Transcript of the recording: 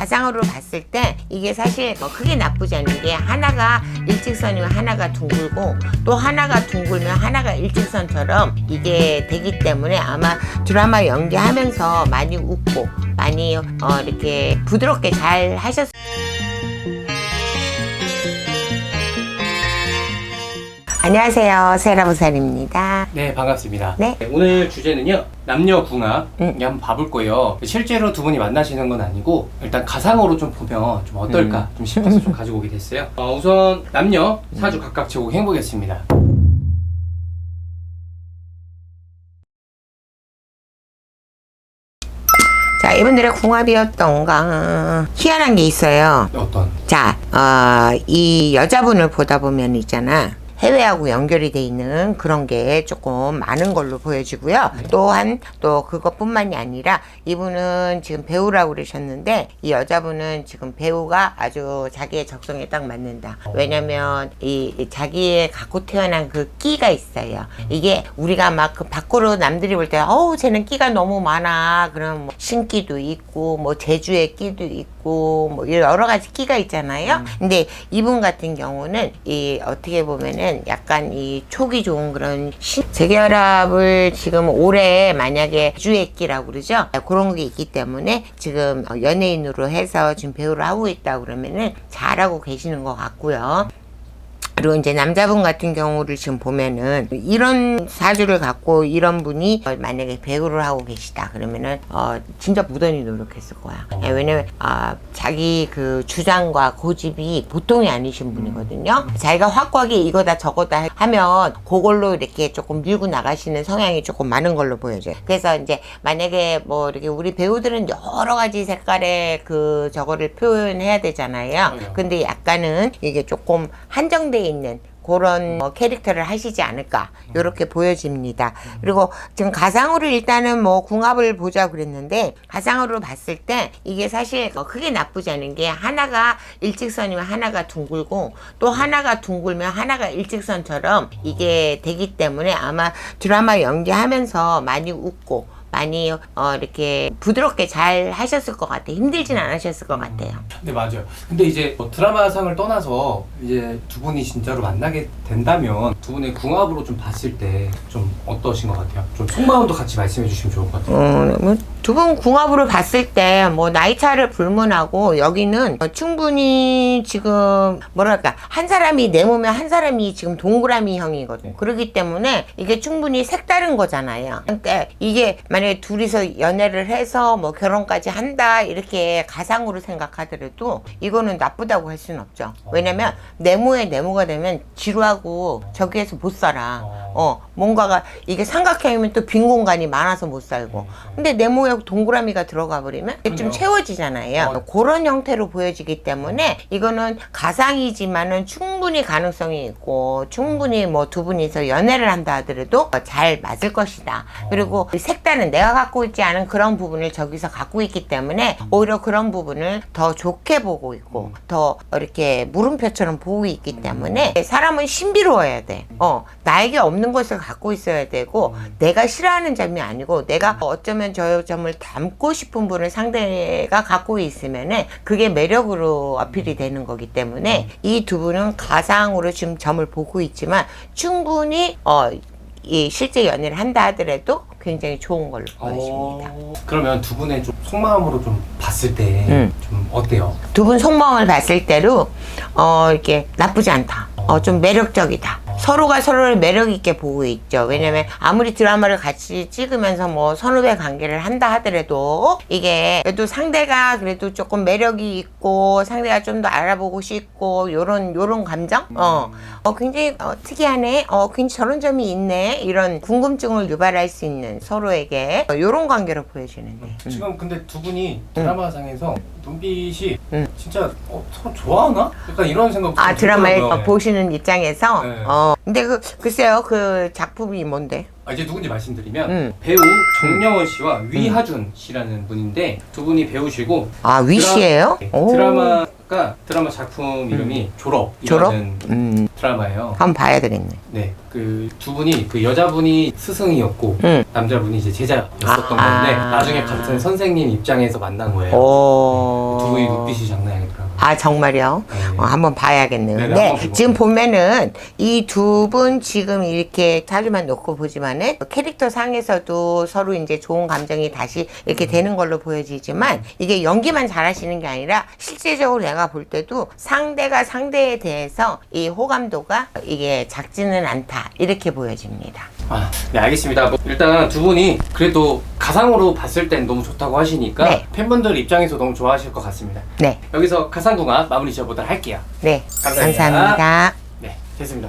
가상으로 봤을 때 이게 사실 뭐 크게 나쁘지 않은 게 하나가 일직선이면 하나가 둥글고 또 하나가 둥글면 하나가 일직선처럼 이게 되기 때문에 아마 드라마 연기하면서 많이 웃고 많이 어, 이렇게 부드럽게 잘 하셨. 안녕하세요, 세라보살입니다. 네 반갑습니다. 네. 오늘 주제는요 남녀 궁합 음. 한번 봐볼 거예요. 실제로 두 분이 만나시는 건 아니고 일단 가상으로 좀 보면 좀 어떨까 음. 좀 싶어서 좀 가지고 오게 됐어요. 어, 우선 남녀 사주 각각 제공 해보겠습니다. 자, 이분들의 궁합이었던가 희한한 게 있어요. 어떤? 자, 어, 이 여자분을 보다 보면 있잖아. 해외하고 연결이 돼 있는 그런 게 조금 많은 걸로 보여지고요. 또한 또 그것뿐만이 아니라 이분은 지금 배우라고 그러셨는데 이 여자분은 지금 배우가 아주 자기의 적성에 딱 맞는다. 왜냐면 이, 이 자기의 갖고 태어난 그 끼가 있어요. 이게 우리가 막 그 밖으로 남들이 볼 때 어우 쟤는 끼가 너무 많아. 그럼 뭐 신기도 있고 뭐 제주의 끼도 있고 뭐 여러 가지 끼가 있잖아요. 근데 이분 같은 경우는 이 어떻게 보면은 약간 이 촉이 좋은 그런 신 재결합을 지금 올해 만약에 주의 끼라고 그러죠. 그런 게 있기 때문에 지금 어, 연예인으로 해서 지금 배우를 하고 있다 그러면은 잘하고 계시는 것 같고요. 그리고 이제 남자분 같은 경우를 지금 보면은 이런 사주를 갖고 이런 분이 어, 만약에 배우를 하고 계시다 그러면은 어 진짜 무던히 노력했을 거야. 예, 왜냐면 아 자기 그 주장과 고집이 보통이 아니신 분이거든요. 자기가 확고하게 이거다 저거다 하면 그걸로 이렇게 조금 밀고 나가시는 성향이 조금 많은 걸로 보여져요. 그래서 이제 만약에 뭐 이렇게 우리 배우들은 여러 가지 색깔의 그 저거를 표현해야 되잖아요. 근데 약간은 이게 조금 한정돼 있는 그런 뭐 캐릭터를 하시지 않을까 이렇게 보여집니다. 그리고 지금 가상으로 일단은 뭐 궁합을 보자 그랬는데 가상으로 봤을 때 이게 사실 뭐 크게 나쁘지 않은 게 하나가 일직선이면 하나가 둥글고 또 하나가 둥글면 하나가 일직선처럼 이게 되기 때문에 아마 드라마 연기하면서 많이 웃고 많이 어 이렇게 부드럽게 잘 하셨을 것 같아요. 힘들진 않으셨을 것 같아요. 네 맞아요. 근데 이제 뭐 드라마상을 떠나서 이제 두 분이 진짜로 만나게 된다면 두 분의 궁합으로 좀 봤을 때 좀 어떠신 것 같아요? 좀 속마음도 같이 말씀해 주시면 좋을 것 같아요. 어, 뭐, 두분 궁합으로 봤을 때, 뭐, 나이 차를 불문하고, 여기는 어, 충분히 지금, 뭐랄까, 한 사람이 내 몸에 한 사람이 지금 동그라미 형이거든. 그렇기 때문에 이게 충분히 색다른 거잖아요. 그러니까 이게 만 약에 둘이서 연애를 해서 뭐 결혼까지 한다, 이렇게 가상으로 생각하더라도 이거는 나쁘다고 할 수는 없죠. 왜냐면 네모에 네모가 되면 지루하고 저기에서 못 살아. 어, 뭔가가 이게 삼각형이면 또 빈 공간이 많아서 못 살고. 근데 네모에 동그라미가 들어가 버리면 좀. 채워지잖아요. 어. 그런 형태로 보여지기 때문에 이거는 가상이지만은 충분히 가능성이 있고 충분히 뭐 두 분이서 연애를 한다 하더라도 잘 맞을 것이다. 그리고 색다른 내가 갖고 있지 않은 그런 부분을 저기서 갖고 있기 때문에 오히려 그런 부분을 더 좋게 보고 있고 더 이렇게 물음표처럼 보고 있기 때문에 사람은 신비로워야 돼. 어, 나에게 없는 것을 갖고 있어야 되고 내가 싫어하는 점이 아니고 내가 어쩌면 저 점을 담고 싶은 분을 상대가 갖고 있으면은 그게 매력으로 어필이 되는 거기 때문에 이 두 분은 가상으로 지금 점을 보고 있지만 충분히 어, 이 실제 연애를 한다 하더라도 굉장히 좋은 걸로 보여집니다. 어, 그러면 두 분의 좀 속마음으로 좀 봤을 때좀 음. 어때요? 두 분 속마음을 봤을 때로 어 이렇게 나쁘지 않다. 어 좀 매력적이다. 서로가 서로를 매력 있게 보고 있죠. 왜냐면 아무리 드라마를 같이 찍으면서 뭐 선후배 관계를 한다 하더라도 이게 그래도 상대가 그래도 조금 매력이 있고 상대가 좀 더 알아보고 싶고 요런 요런 감정 어, 어 굉장히 어, 특이하네. 어 굉장히 저런 점이 있네. 이런 궁금증을 유발할 수 있는 서로에게 어, 요런 관계로 보여지는데. 지금 근데 두 분이 드라마상에서 눈빛이 음. 진짜 어, 서로 좋아하나? 약간 이런 생각. 아 드라마에 어, 보시는 입장에서 네. 어 근데 그 글쎄요 그 작품이 뭔데 아, 이제 누군지 말씀드리면 음. 배우 정영원 씨와 위하준 씨라는 분인데 두 분이 배우시고 아 위시예요 네, 오. 드라마가 드라마 작품 이름이 졸업이라는 졸업 음 드라마예요. 한번 봐야 되겠네 네, 그 두 분이 그 여자분이 스승이었고 음. 남자분이 이제 제자였었던 아. 건데 나중에 같은 선생님 입장에서 만난 거예요. 오 두 분이 눈빛이 장난이 아니더라고요. 아 정말요? 네. 어, 한번 봐야겠네요. 네네, 네, 한번. 지금 보면은 이 두 분 지금 이렇게 자료만 놓고 보지만은 캐릭터 상에서도 서로 이제 좋은 감정이 다시 이렇게 음. 되는 걸로 보여지지만 이게 연기만 잘하시는 게 아니라 실제적으로 내가 볼 때도 상대가 상대에 대해서 이 호감도가 이게 작지는 않다 이렇게 보여집니다. 아, 네 알겠습니다. 뭐, 일단 두 분이 그래도 가상으로 봤을 땐 너무 좋다고 하시니까 네. 팬분들 입장에서 너무 좋아하실 것 같습니다. 네, 여기서 가상궁합 마무리 지어보도록 할게요. 네, 감사합니다. 감사합니다. 네, 됐습니다.